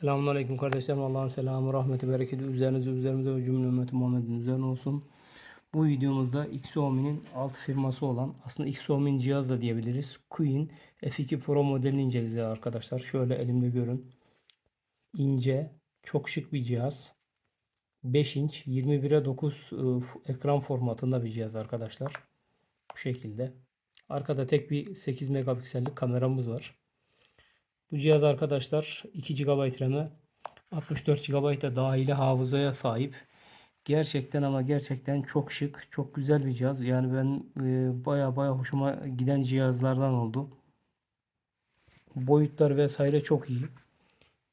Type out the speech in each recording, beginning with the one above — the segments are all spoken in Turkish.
Selamünaleyküm kardeşlerim. Allah'ın selamı, rahmeti, bereketi üzerinize, üzerimize ve cümle ümmeti Muhammed'in üzerine olsun. Bu videomuzda Xiaomi'nin alt firması olan aslında Xiaomi'nin cihaz da diyebiliriz. Queen F2 Pro modelini inceleyeceğiz arkadaşlar. Şöyle elimde görün. İnce, çok şık bir cihaz. 5 inç 21'e 9 ıı, f- ekran formatında bir cihaz arkadaşlar. Bu şekilde. Arkada tek bir 8 megapiksellik kameramız var. Bu cihaz arkadaşlar 2 GB RAM, 64 GB da dahili hafızaya sahip. Gerçekten ama gerçekten çok şık, çok güzel bir cihaz. Yani ben e, baya baya hoşuma giden cihazlardan oldu. Boyutlar vesaire çok iyi.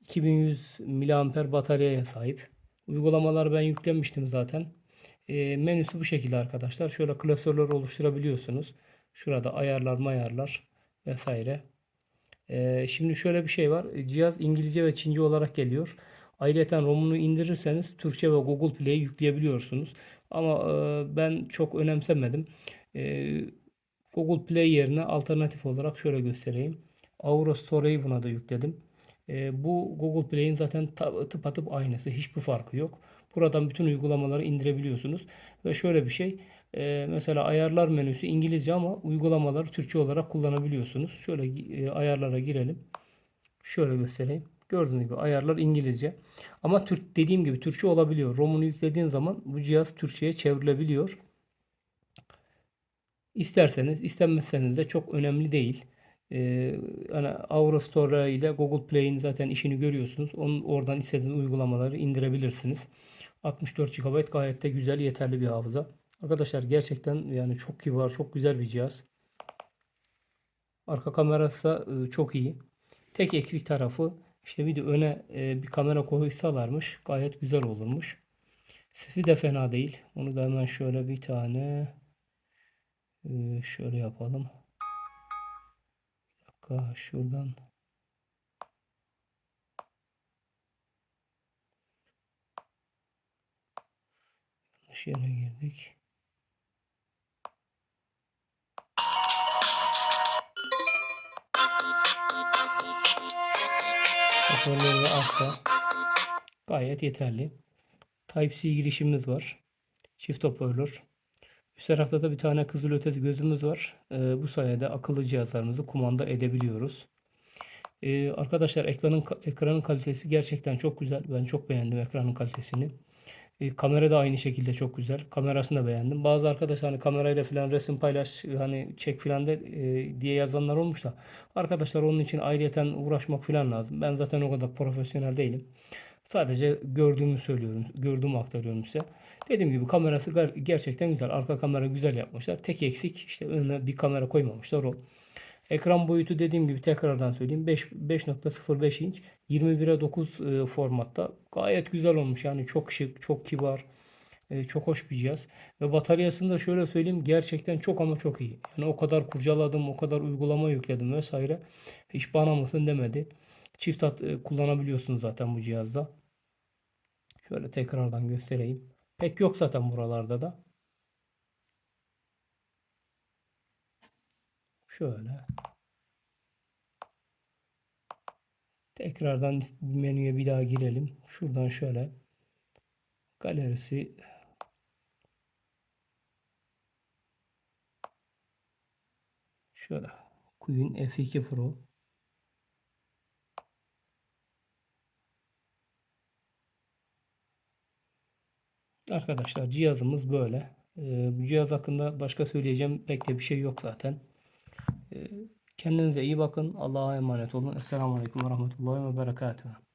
2100 mAh bataryaya sahip. Uygulamalar ben yüklemiştim zaten. E, menüsü bu şekilde arkadaşlar. Şöyle klasörler oluşturabiliyorsunuz. Şurada ayarlar mayarlar vesaire. Ee, şimdi şöyle bir şey var. Cihaz İngilizce ve Çince olarak geliyor. Ayrıca ROM'unu indirirseniz Türkçe ve Google Play'i yükleyebiliyorsunuz. Ama e, ben çok önemsemedim. E, Google Play yerine alternatif olarak şöyle göstereyim. Aura Store'yi buna da yükledim. E, bu Google Play'in zaten tıpatıp aynısı. Hiçbir farkı yok. Buradan bütün uygulamaları indirebiliyorsunuz. Ve şöyle bir şey. E, mesela ayarlar menüsü İngilizce ama uygulamaları Türkçe olarak kullanabiliyorsunuz. Şöyle e, ayarlara girelim. Şöyle göstereyim. Gördüğünüz gibi ayarlar İngilizce. Ama Türk dediğim gibi Türkçe olabiliyor. ROM'unu yüklediğin zaman bu cihaz Türkçe'ye çevrilebiliyor. İsterseniz, istenmezseniz de çok önemli değil. Ee, hani Aura Store ile Google Play'in zaten işini görüyorsunuz. Onun oradan istediğiniz uygulamaları indirebilirsiniz. 64 GB gayet de güzel, yeterli bir hafıza. Arkadaşlar gerçekten yani çok kibar, çok güzel bir cihaz. Arka kamerası e, çok iyi. Tek eksik tarafı işte bir de öne e, bir kamera koysalarmış gayet güzel olurmuş. Sesi de fena değil. Onu da hemen şöyle bir tane e, şöyle yapalım. Bir dakika şuradan. Yanlış yere girdik. Hoparlörü altta. Gayet yeterli. Type-C girişimiz var. Çift hoparlör. Üst tarafta da bir tane kızılötesi gözümüz var. Ee, bu sayede akıllı cihazlarımızı kumanda edebiliyoruz. Ee, arkadaşlar ekranın ekranın kalitesi gerçekten çok güzel. Ben çok beğendim ekranın kalitesini. E, kamera da aynı şekilde çok güzel. Kamerasını da beğendim. Bazı arkadaşlar hani kamerayla falan resim paylaş hani çek falan de e, diye yazanlar olmuş da arkadaşlar onun için ayrıyeten uğraşmak falan lazım. Ben zaten o kadar profesyonel değilim. Sadece gördüğümü söylüyorum. Gördüğümü aktarıyorum size. Dediğim gibi kamerası gerçekten güzel. Arka kamera güzel yapmışlar. Tek eksik işte önüne bir kamera koymamışlar o. Ekran boyutu dediğim gibi tekrardan söyleyeyim. 5 5.05 inç 21'e 9 e, formatta. Gayet güzel olmuş yani. Çok şık çok kibar e, çok hoş bir cihaz. Ve bataryasını da şöyle söyleyeyim. Gerçekten çok ama çok iyi. Yani o kadar kurcaladım o kadar uygulama yükledim vesaire. Hiç bana mısın demedi. Çift hat e, kullanabiliyorsunuz zaten bu cihazda. Şöyle tekrardan göstereyim. Pek yok zaten buralarda da şöyle Tekrardan menüye bir daha girelim. Şuradan şöyle galerisi şöyle Queen F2 Pro Arkadaşlar cihazımız böyle. Ee, bu cihaz hakkında başka söyleyeceğim pek de bir şey yok zaten. Kendinize iyi bakın. Allah'a emanet olun. Esselamu Aleyküm ve Rahmetullahi ve Berekatuhu.